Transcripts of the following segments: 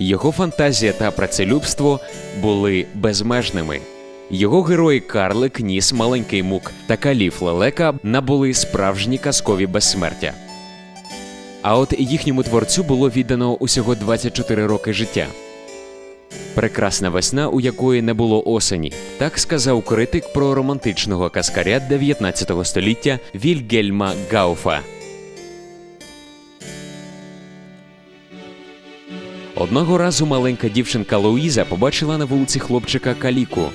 Його фантазія та працелюбство були безмежними. Його герої Карлик, Ніс, Маленький Мук та Каліф Лелека набули справжні казкові безсмертя. А от їхньому творцю було віддано усього 24 роки життя. Прекрасна весна, у якої не було осені. Так сказав критик про романтичного каскаря 19 століття Вільгельма Гауфа. Одного разу маленька дівчинка Луїза побачила на вулиці хлопчика Каліку.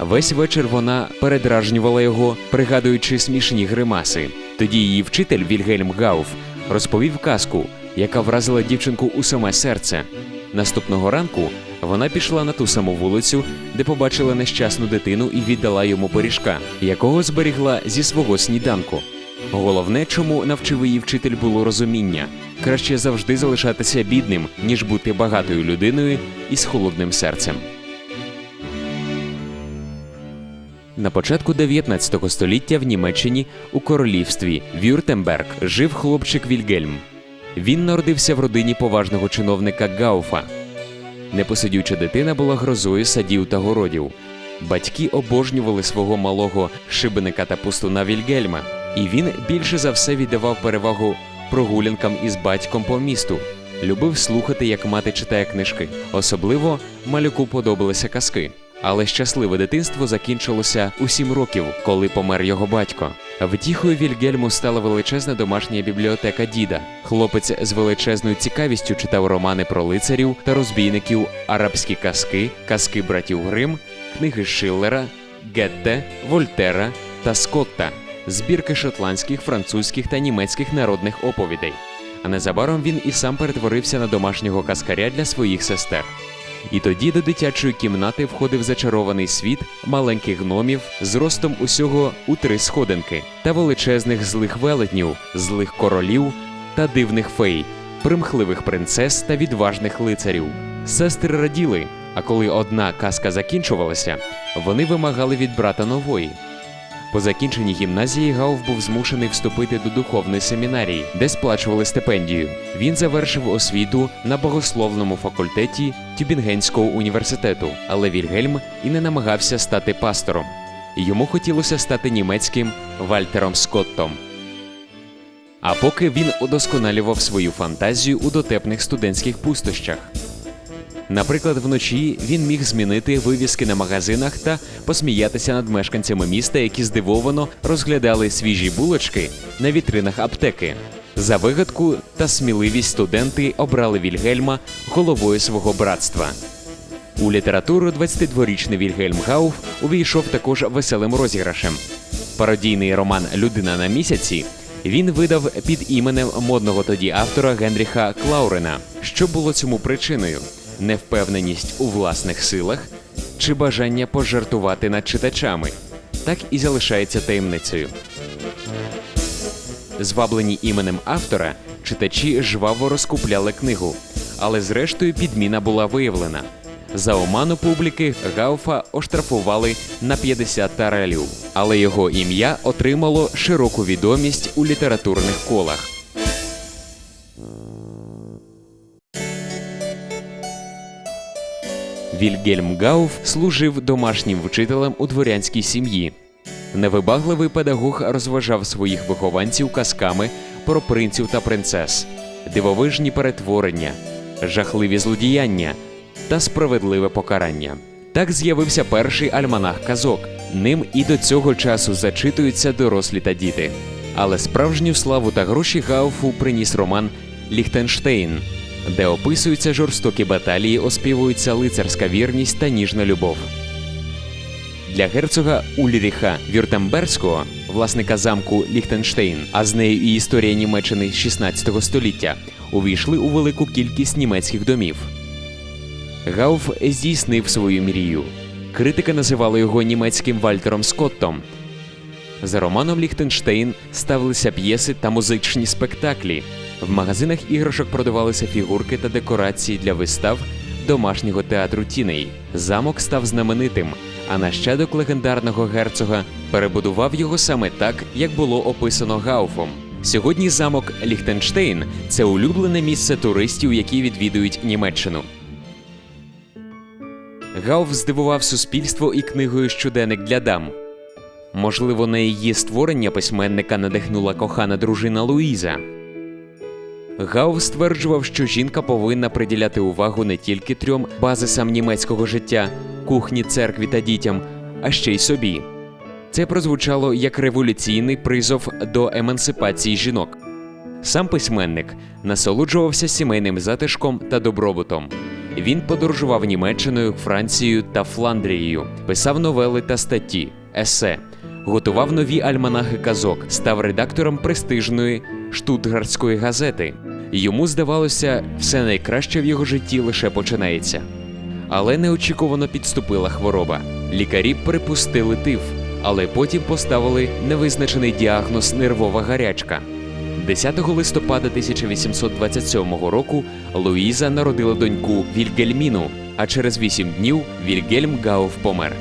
Весь вечір вона передражнювала його, пригадуючи смішні гримаси. Тоді її вчитель Вільгельм Гауф розповів казку, яка вразила дівчинку у саме серце. Наступного ранку вона пішла на ту саму вулицю, де побачила нещасну дитину і віддала йому пиріжка, якого зберігла зі свого сніданку. Головне, чому навчив її вчитель, було розуміння. Краще завжди залишатися бідним, ніж бути багатою людиною із холодним серцем. На початку 19 століття в Німеччині у королівстві Вюртемберг жив хлопчик Вільгельм. Він народився в родині поважного чиновника Гауфа. Непосидюча дитина була грозою садів та городів. Батьки обожнювали свого малого шибеника та пустуна Вільгельма, і він більше за все віддавав перевагу прогулянкам із батьком по місту. Любив слухати, як мати читає книжки. Особливо малюку подобалися казки. Але щасливе дитинство закінчилося у сім років, коли помер його батько. Втіхою Вільгельму стала величезна домашня бібліотека діда. Хлопець з величезною цікавістю читав романи про лицарів та розбійників, арабські казки, казки братів Грим, книги Шиллера, Гетте, Вольтера та Скотта, збірки шотландських, французьких та німецьких народних оповідей. А незабаром він і сам перетворився на домашнього каскаря для своїх сестер. І тоді до дитячої кімнати входив зачарований світ маленьких гномів з ростом усього у три сходинки та величезних злих велетнів, злих королів та дивних фей, примхливих принцес та відважних лицарів. Сестри раділи, а коли одна казка закінчувалася, вони вимагали від брата нової. По закінченні гімназії Гауф був змушений вступити до духовної семінарії, де сплачували стипендію. Він завершив освіту на богословному факультеті Тюбінгенського університету, але Вільгельм і не намагався стати пастором. Йому хотілося стати німецьким Вальтером Скоттом. А поки він удосконалював свою фантазію у дотепних студентських пустощах. Наприклад, вночі він міг змінити вивіски на магазинах та посміятися над мешканцями міста, які здивовано розглядали свіжі булочки на вітринах аптеки. За вигадку та сміливість студенти обрали Вільгельма головою свого братства. У літературу 22-річний Вільгельм Гауф увійшов також веселим розіграшем. Пародійний роман Людина на місяці він видав під іменем модного тоді автора Генріха Клаурена. Що було цьому причиною? Невпевненість у власних силах чи бажання пожартувати над читачами, так і залишається таємницею. Зваблені іменем автора, читачі жваво розкупляли книгу, але зрештою підміна була виявлена. За оману публіки Гауфа оштрафували на 50 тарелів, але його ім'я отримало широку відомість у літературних колах. Вільгельм Гауф служив домашнім вчителем у дворянській сім'ї. Невибагливий педагог розважав своїх вихованців казками про принців та принцес, дивовижні перетворення, жахливі злодіяння та справедливе покарання. Так з'явився перший альманах казок. Ним і до цього часу зачитуються дорослі та діти. Але справжню славу та гроші Гауфу приніс роман Ліхтенштейн, де описуються жорстокі баталії, оспівується лицарська вірність та ніжна любов. Для герцога Ульріха Вюртемберського, власника замку Ліхтенштейн, а з нею і історія Німеччини 16 століття, увійшли у велику кількість німецьких домів. Гауф здійснив свою мрію. Критика називала його німецьким Вальтером Скоттом. За романом Ліхтенштейн ставилися п'єси та музичні спектаклі. В магазинах іграшок продавалися фігурки та декорації для вистав домашнього театру тіней. Замок став знаменитим, а нащадок легендарного герцога перебудував його саме так, як було описано Гауфом. Сьогодні замок Ліхтенштейн це улюблене місце туристів, які відвідують Німеччину. Гауф здивував суспільство і книгою Щоденник для дам. Можливо, на її створення письменника надихнула кохана дружина Луїза. Гауф стверджував, що жінка повинна приділяти увагу не тільки трьом базисам німецького життя кухні, церкві та дітям, а ще й собі. Це прозвучало як революційний призов до емансипації жінок. Сам письменник насолоджувався сімейним затишком та добробутом. Він подорожував Німеччиною, Францією та Фландрією, писав новели та статті, есе, готував нові альманахи казок, став редактором престижної штутгартської газети. Йому здавалося, все найкраще в його житті лише починається. Але неочікувано підступила хвороба. Лікарі припустили тиф, але потім поставили невизначений діагноз нервова гарячка. 10 листопада 1827 року Луїза народила доньку Вільгельміну, а через 8 днів Вільгельм Гауф помер.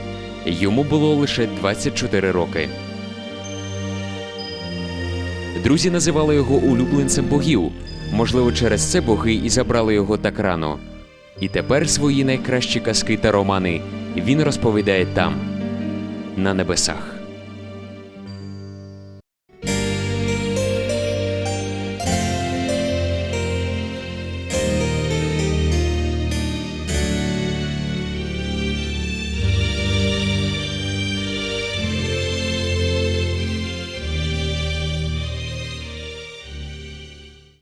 Йому було лише 24 роки. Друзі називали його улюбленцем богів. Можливо, через це боги і забрали його так рано. І тепер свої найкращі казки та романи він розповідає там, на небесах.